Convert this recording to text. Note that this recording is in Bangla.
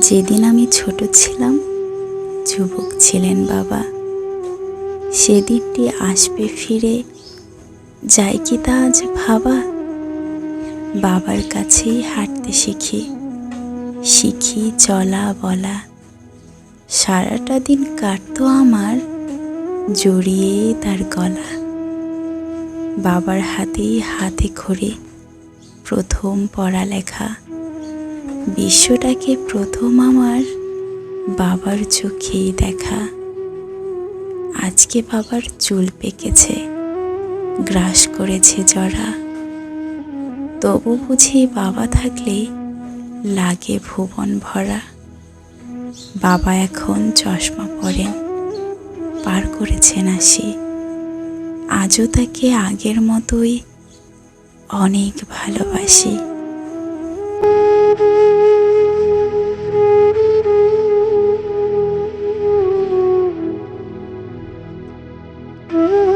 যেদিন আমি ছোট ছিলাম, যুবক ছিলেন বাবা। সেদিনটি আসবে ফিরে যাই কি তা আজ ভাবা? বাবার কাছেই হাঁটতে শিখি শিখি চলা বলা। সারাটা দিন কাটতো আমার, জড়িয়ে তার গলা। বাবার হাতেই হাতে খড়ি, প্রথম পড়ালেখা। বিশ্বটাকে প্রথম আমার বাবার চোখেই দেখা। আজকে বাবার চুল পেকেছে, গ্রাস করেছে জরা। তবু বুঝি বাবা থাকলে লাগে ভুবন ভরা। বাবা এখন চশমা পরেন, পার করেছেন আসি আজও তাকে আগের মতোই অনেক ভালোবাসি। Mm-hmm.